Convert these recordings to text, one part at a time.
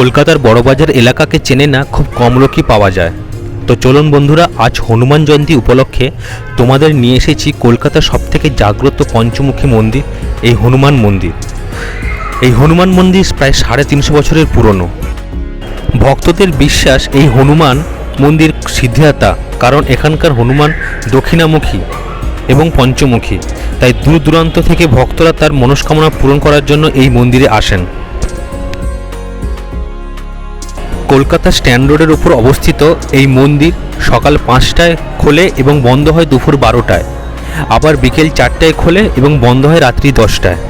কলকাতার বড়বাজার এলাকাকে চেনে না খুব কম লোকই পাওয়া যায়। তো চলুন বন্ধুরা, আজ হনুমান জয়ন্তী উপলক্ষে তোমাদের নিয়ে এসেছি কলকাতার সবথেকে জাগ্রত পঞ্চমুখী মন্দির, এই হনুমান মন্দির। এই হনুমান মন্দির প্রায় সাড়ে তিনশো বছরের পুরনো। ভক্তদের বিশ্বাস এই হনুমান মন্দির সিদ্ধিদাতা, কারণ এখানকার হনুমান দক্ষিণামুখী এবং পঞ্চমুখী। তাই দূর দূরান্ত থেকে ভক্তরা তার মনস্কামনা পূরণ করার জন্য এই মন্দিরে আসেন। কলকাতা স্ট্যান্ড রোডের উপর অবস্থিত এই মন্দির সকাল পাঁচটায় খোলে এবং বন্ধ হয় দুপুর বারোটায়। আবার বিকেল চারটায় খোলে এবং বন্ধ হয় রাত্রি দশটায়।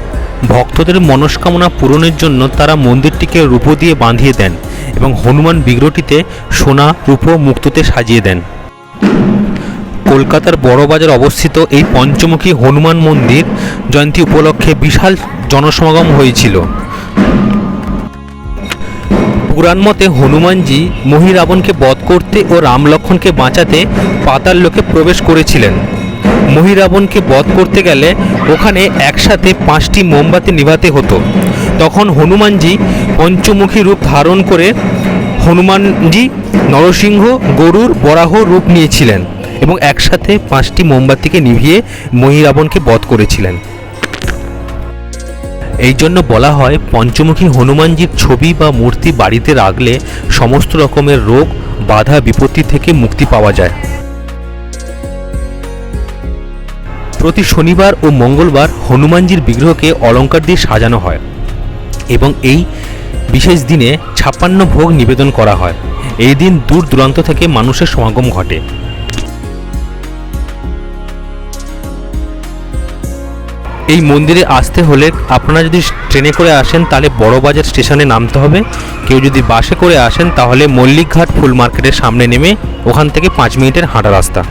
ভক্তদের মনস্কামনা পূরণের জন্য তারা মন্দিরটিকে রূপো দিয়ে বাঁধিয়ে দেন এবং হনুমান বিগ্রহটিতে সোনা, রূপো মুক্ততে সাজিয়ে দেন। কলকাতার বড়বাজার অবস্থিত এই পঞ্চমুখী হনুমান মন্দির জয়ন্তী উপলক্ষে বিশাল জনসমাগম হয়েছিল। পুরাণ মতে হনুমানজি মহিরাবণকে বধ করতে ও রাম লক্ষ্মণকে বাঁচাতে পাতাল লোকে প্রবেশ করেছিলেন। মহিরাবণকে বধ করতে গেলে ওখানে একসাথে পাঁচটি মোমবাতি নিভাতে হতো। তখন হনুমানজি পঞ্চমুখী রূপ ধারণ করে হনুমানজি নরসিংহ, গরুর বরাহ রূপ নিয়েছিলেন এবং একসাথে পাঁচটি মোমবাতিকে নিভিয়ে মহিরাবণকে বধ করেছিলেন। এই জন্য বলা হয়, পঞ্চমুখী হনুমানজির ছবি বা মূর্তি বাড়িতে রাখলে সমস্ত রকমের রোগ, বাধা, বিপত্তি থেকে মুক্তি পাওয়া যায়। প্রতি শনিবার ও মঙ্গলবার হনুমানজির বিগ্রহকে অলংকার দিয়ে সাজানো হয় এবং এই বিশেষ দিনে ছাপ্পান্ন ভোগ নিবেদন করা হয়। এই দিন দূর দূরান্ত থেকে মানুষের সমাগম ঘটে। এই মন্দিরে আসতে হলে আপনারা যদি ট্রেনে করে আসেন, তাহলে বড়বাজার স্টেশনে নামতে হবে। কেউ যদি বাসে করে আসেন, তাহলে মল্লিকঘাট ফুল মার্কেটের সামনে নেমে ওখান থেকে পাঁচ মিনিটের হাঁটা রাস্তা।